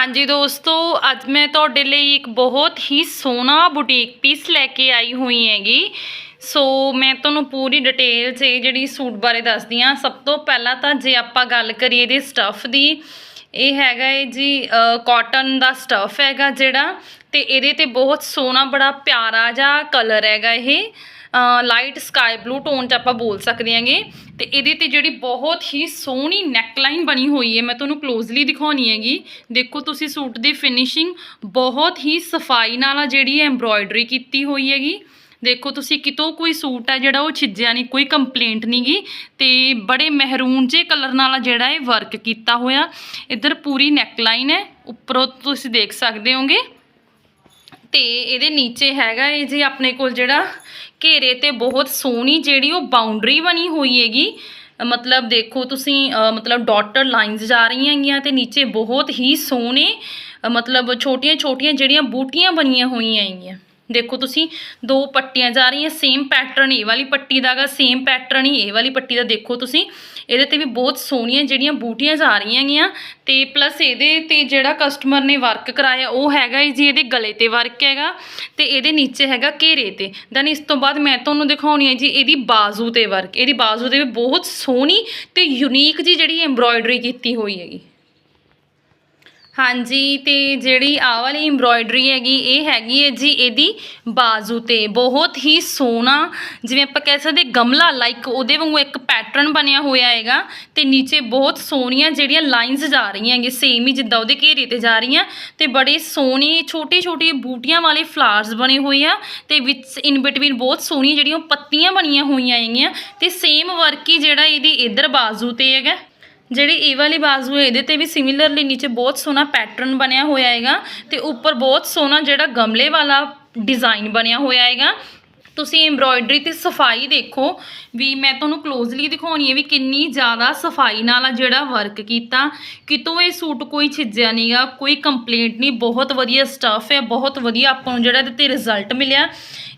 ਹਾਂਜੀ ਦੋਸਤੋ, ਅੱਜ ਮੈਂ ਤੁਹਾਡੇ ਲਈ ਇੱਕ ਬਹੁਤ ਹੀ ਸੋਹਣਾ ਬੁਟੀਕ ਪੀਸ ਲੈ ਕੇ ਆਈ ਹੋਈ ਹੈਗੀ। ਸੋ ਮੈਂ ਤੁਹਾਨੂੰ ਪੂਰੀ ਡਿਟੇਲ 'ਚ ਇਹ ਜਿਹੜੀ ਸੂਟ ਬਾਰੇ ਦੱਸਦੀ ਹਾਂ। ਸਭ ਤੋਂ ਪਹਿਲਾਂ ਤਾਂ ਜੇ ਆਪਾਂ ਗੱਲ ਕਰੀਏ ਇਹਦੇ ਸਟੱਫ ਦੀ, ਇਹ ਹੈਗਾ ਹੈ ਜੀ ਕਾਟਨ ਦਾ ਸਟੱਫ ਹੈਗਾ ਜਿਹੜਾ। ਤੇ ਇਹਦੇ ਤੇ ਬਹੁਤ ਸੋਹਣਾ ਬੜਾ ਪਿਆਰਾ ਜਿਹਾ ਕਲਰ ਹੈਗਾ ਇਹ। ਲਾਈਟ ਸਕਾਈ ਬਲੂ ਟੋਨ 'ਚ ਆਪਾਂ ਬੋਲ ਸਕਦੇ ਹਾਂਗੇ। ਤੇ ਇਹਦੇ ਤੇ ਜਿਹੜੀ ਬਹੁਤ ਹੀ ਸੋਹਣੀ ਨੈਕਲਾਈਨ ਬਣੀ ਹੋਈ ਹੈ, ਮੈਂ ਤੁਹਾਨੂੰ ਕਲੋਜ਼ਲੀ ਦਿਖਾਉਣੀ ਹੈਗੀ। ਦੇਖੋ ਤੁਸੀਂ ਸੂਟ ਦੀ ਫਿਨਿਸ਼ਿੰਗ ਬਹੁਤ ਹੀ ਸਫ਼ਾਈ ਨਾਲ ਆ ਜਿਹੜੀ ਐਮਬ੍ਰੋਇਡਰੀ ਕੀਤੀ ਹੋਈ ਹੈਗੀ। ਦੇਖੋ ਤੁਸੀਂ ਕਿਤੋਂ ਕੋਈ ਸੂਟ ਹੈ ਜਿਹੜਾ ਉਹ ਛਿੱਜਿਆ ਨਹੀਂ, ਕੋਈ ਕੰਪਲੇਂਟ ਨਹੀਂਗੀ ਤੇ ਬੜੇ ਮਹਿਰੂਨ ਜੇ ਕਲਰ ਨਾਲ ਜਿਹੜਾ ਇਹ ਵਰਕ ਕੀਤਾ ਹੋਇਆ। ਇੱਧਰ ਪੂਰੀ ਨੈਕਲਾਈਨ ਹੈ, ਉੱਪਰੋਂ ਤੁਸੀਂ ਦੇਖ ਸਕਦੇ ਹੋਗੇ। ਤੇ ਇਹਦੇ ਨੀਚੇ ਹੈਗਾ ਇਹ ਜੀ ਆਪਣੇ ਕੋਲ ਜਿਹੜਾ ਘੇਰੇ ਤੇ ਬਹੁਤ ਸੋਹਣੀ ਜਿਹੜੀ ਉਹ ਬਾਉਂਡਰੀ ਬਣੀ ਹੋਈ ਹੈਗੀ। ਮਤਲਬ ਦੇਖੋ ਤੁਸੀਂ ਮਤਲਬ ਡਾਟਰ ਲਾਈਨਸ ਜਾ ਰਹੀਆਂ ਹੈਗੀਆਂ ਤੇ ਨੀਚੇ ਬਹੁਤ ਹੀ ਸੋਹਣੇ ਮਤਲਬ ਛੋਟੀਆਂ ਛੋਟੀਆਂ ਜਿਹੜੀਆਂ ਬੂਟੀਆਂ ਬਣੀਆਂ ਹੋਈਆਂ ਹੈਗੀਆਂ। ਦੇਖੋ ਤੁਸੀਂ, ਦੋ ਪੱਟੀਆਂ ਜਾ ਰਹੀਆਂ ਸੇਮ ਪੈਟਰਨ ਇਹ ਵਾਲੀ ਪੱਟੀ ਦਾਗਾ ਸੇਮ ਪੈਟਰਨ ਹੀ ਇਹ ਵਾਲੀ ਪੱਟੀ ਦਾ ਦੇਖੋ ਤੁਸੀਂ। ਇਹਦੇ ਤੇ ਵੀ ਬਹੁਤ ਸੋਹਣੀਆਂ ਜਿਹੜੀਆਂ ਬੂਟੀਆਂ ਜਾ ਰਹੀਆਂ ਗੀਆਂ। ਤੇ ਪਲੱਸ ਇਹਦੇ ਤੇ ਜਿਹੜਾ ਕਸਟਮਰ ਨੇ ਵਰਕ ਕਰਾਇਆ, ਉਹ ਹੈਗਾ ਜੀ ਇਹਦੇ ਗਲੇ ਤੇ ਵਰਕ ਹੈਗਾ। ਤੇ ਇਹਦੇ ਨੀਚੇ ਹੈਗਾ ਘੇਰੇ ਤੇ। ਦੈਨ ਇਸ ਤੋਂ ਬਾਅਦ ਮੈਂ ਤੁਹਾਨੂੰ ਦਿਖਾਉਣੀ ਹੈ ਜੀ ਇਹਦੀ ਬਾਜ਼ੂ ਤੇ ਵਰਕ ਇਹਦੀ ਬਾਜ਼ੂ ਤੇ ਵੀ ਬਹੁਤ ਸੋਹਣੀ ਤੇ ਯੂਨੀਕ ਜੀ ਜਿਹੜੀ ਐਮਬ੍ਰੋਇਡਰੀ ਕੀਤੀ ਹੋਈ ਹੈਗੀ। ਹਾਂਜੀ, ਤੇ ਜਿਹੜੀ ਆਹ ਵਾਲੀ ਐਮਬ੍ਰੋਇਡਰੀ ਹੈਗੀ, ਇਹ ਹੈਗੀ ਹੈ ਜੀ ਇਹਦੀ ਬਾਜ਼ੂ ਤੇ। ਬਹੁਤ ਹੀ ਸੋਹਣਾ, ਜਿਵੇਂ ਆਪਾਂ ਕਹਿ ਸਕਦੇ ਗਮਲਾ ਲਾਈਕ ਉਹਦੇ ਵਾਂਗੂ ਇੱਕ ਪੈਟਰਨ ਬਣਿਆ ਹੋਇਆ ਹੈਗਾ ਤੇ ਨੀਚੇ ਬਹੁਤ ਸੋਹਣੀਆਂ ਜਿਹੜੀਆਂ ਲਾਈਨਸ ਜਾ ਰਹੀਆਂ ਹੈਗੇ ਸੇਮ ਹੀ ਜਿੱਦਾਂ ਉਹਦੇ ਘੇਰੇ ਤੇ ਜਾ ਰਹੀਆਂ ਤੇ ਬੜੇ ਸੋਹਣੇ ਛੋਟੇ ਛੋਟੇ ਬੂਟੀਆਂ ਵਾਲੇ ਫਲਾਵਰਸ ਬਣੇ ਹੋਏ ਆ ਤੇ ਵਿੱਚ ਇਨ ਬਿਟਵੀਨ ਬਹੁਤ ਸੋਹਣੀ ਜਿਹੜੀਆਂ ਪੱਤੀਆਂ ਬਣੀਆਂ ਹੋਈਆਂ ਹੈਗੀਆਂ ਤੇ ਸੇਮ ਵਰਕ ਹੀ ਜਿਹੜਾ ਇਹਦੀ ਇਧਰ ਬਾਜ਼ੂ ਤੇ ਹੈਗਾ। ਜਿਹੜੀ ਇਹ ਵਾਲੀ ਬਾਜ਼ੂ ਹੈ, ਇਹਦੇ ਤੇ ਵੀ ਸਿਮਿਲਰਲੀ ਨੀਚੇ ਬਹੁਤ ਸੋਹਣਾ ਪੈਟਰਨ ਬਣਿਆ ਹੋਇਆ ਹੈਗਾ ਤੇ ਉੱਪਰ ਬਹੁਤ ਸੋਹਣਾ ਜਿਹੜਾ ਗਮਲੇ ਵਾਲਾ ਡਿਜ਼ਾਈਨ ਬਣਿਆ ਹੋਇਆ ਹੈਗਾ। ਤੁਸੀਂ ਐਮਬ੍ਰੋਇਡਰੀ ਤੇ ਸਫ਼ਾਈ ਦੇਖੋ, ਵੀ ਮੈਂ ਤੁਹਾਨੂੰ ਕਲੋਜ਼ਲੀ ਦਿਖਾਉਣੀ ਹੈ ਵੀ ਕਿੰਨੀ ਜ਼ਿਆਦਾ ਸਫ਼ਾਈ ਨਾਲ ਆ ਜਿਹੜਾ ਵਰਕ ਕੀਤਾ। ਕਿਤੋਂ ਇਹ ਸੂਟ ਕੋਈ ਛਿੱਜਿਆ ਨਹੀਂਗਾ ਕੋਈ ਕੰਪਲੇਂਟ ਨਹੀਂ, ਬਹੁਤ ਵਧੀਆ ਸਟੱਫ ਹੈ, ਬਹੁਤ ਵਧੀਆ ਆਪਾਂ ਨੂੰ ਜਿਹੜਾ ਇਹਦੇ ਤੇ ਰਿਜ਼ਲਟ ਮਿਲਿਆ।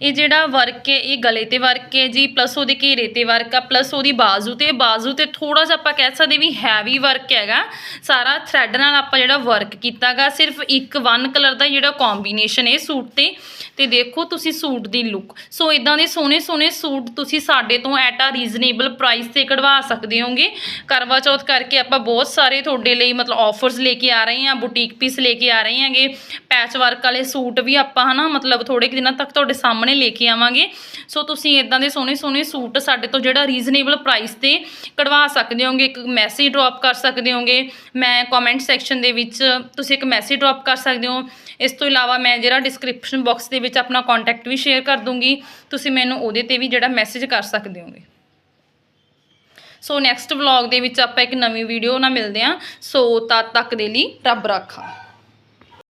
ਇਹ ਜਿਹੜਾ ਵਰਕ ਹੈ, ਇਹ ਗਲੇ ਤੇ ਵਰਕ ਹੈ ਜੀ ਪਲੱਸ ਉਹਦੇ ਘੇਰੇ ਤੇ ਵਰਕ ਆ ਪਲੱਸ ਉਹਦੀ ਬਾਜ਼ੂ ਤੇ ਬਾਜ਼ੂ ਤੇ ਥੋੜਾ ਜਿਹਾ ਆਪਾਂ ਕਹਿ ਸਕਦੇ ਵੀ ਹੈਵੀ ਵਰਕ ਹੈਗਾ। ਸਾਰਾ ਥ੍ਰੈਡ ਨਾਲ ਆਪਾਂ ਜਿਹੜਾ ਵਰਕ ਕੀਤਾਗਾ ਸਿਰਫ ਇੱਕ ਵਨ ਕਲਰ ਦਾ ਜਿਹੜਾ ਕੰਬੀਨੇਸ਼ਨ ਹੈ ਸੂਟ ਤੇ। ਤੇ ਦੇਖੋ ਤੁਸੀਂ ਸੂਟ ਦੀ ਲੁੱਕ ਸੋ ਇਦਾਂ ਦੇ ਸੋਹਣੇ ਸੋਹਣੇ ਸੂਟ ਤੁਸੀਂ ਸਾਡੇ ਤੋਂ ਐਟ ਆ ਰੀਜ਼ਨੇਬਲ ਪ੍ਰਾਈਸ ਤੇ ਕਢਵਾ ਸਕਦੇ ਹੋਗੇ। ਕਰਵਾ ਚੌਥ ਕਰਕੇ ਆਪਾਂ ਬਹੁਤ ਸਾਰੇ ਤੁਹਾਡੇ ਲਈ ਮਤਲਬ ਆਫਰਸ ਲੈ ਕੇ ਆ ਰਹੇ ਹਾਂ ਬੁਟੀਕ ਪੀਸ ਲੈ ਕੇ ਆ ਰਹੇ ਹਾਂਗੇ। ਪੈਚ ਵਰਕ ਵਾਲੇ ਸੂਟ ਵੀ ਆਪਾਂ ਹਨਾ, ਮਤਲਬ ਥੋੜੇ ਕੁ ਦਿਨਾਂ ਤੱਕ ਤੁਹਾਡੇ ਸਾਹਮਣੇ ਲੈ ਕੇ ਆਵਾਂਗੇ। ਸੋ ਤੁਸੀਂ ਇਦਾਂ ਦੇ ਸੋਹਣੇ ਸੋਹਣੇ ਸੂਟ ਸਾਡੇ ਤੋਂ ਜਿਹੜਾ ਰੀਜ਼ਨੇਬਲ ਪ੍ਰਾਈਸ ਤੇ ਕਢਵਾ ਸਕਦੇ ਹੋਗੇ। ਇੱਕ ਮੈਸੇਜ ਡ੍ਰੌਪ ਕਰ ਸਕਦੇ ਹੋਗੇ। ਮੈਂ ਕਮੈਂਟ ਸੈਕਸ਼ਨ ਦੇ ਵਿੱਚ ਤੁਸੀਂ ਇੱਕ ਮੈਸੇਜ ਡ੍ਰੌਪ ਕਰ ਸਕਦੇ ਹੋ। ਇਸ ਤੋਂ ਇਲਾਵਾ ਮੈਂ ਜਿਹੜਾ ਡਿਸਕ੍ਰਿਪਸ਼ਨ ਬਾਕਸ ਦੇ ਵਿੱਚ ਆਪਣਾ ਕੰਟੈਕਟ ਵੀ ਸ਼ੇਅਰ ਕਰ ਦੂੰਗੀ। ਤੁਸੀਂ ਮੈਨੂੰ ਉਹਦੇ ਤੇ ਵੀ ਜਿਹੜਾ ਮੈਸੇਜ ਕਰ ਸਕਦੇ ਹੋਗੇ। ਸੋ ਨੈਕਸਟ ਵਲੌਗ ਦੇ ਵਿੱਚ ਆਪਾਂ ਇੱਕ ਨਵੀਂ ਵੀਡੀਓ ਨਾਲ ਮਿਲਦੇ ਹਾਂ। ਸੋ ਤਦ ਤੱਕ ਦੇ ਲਈ ਰੱਬ ਰਾਖਾ।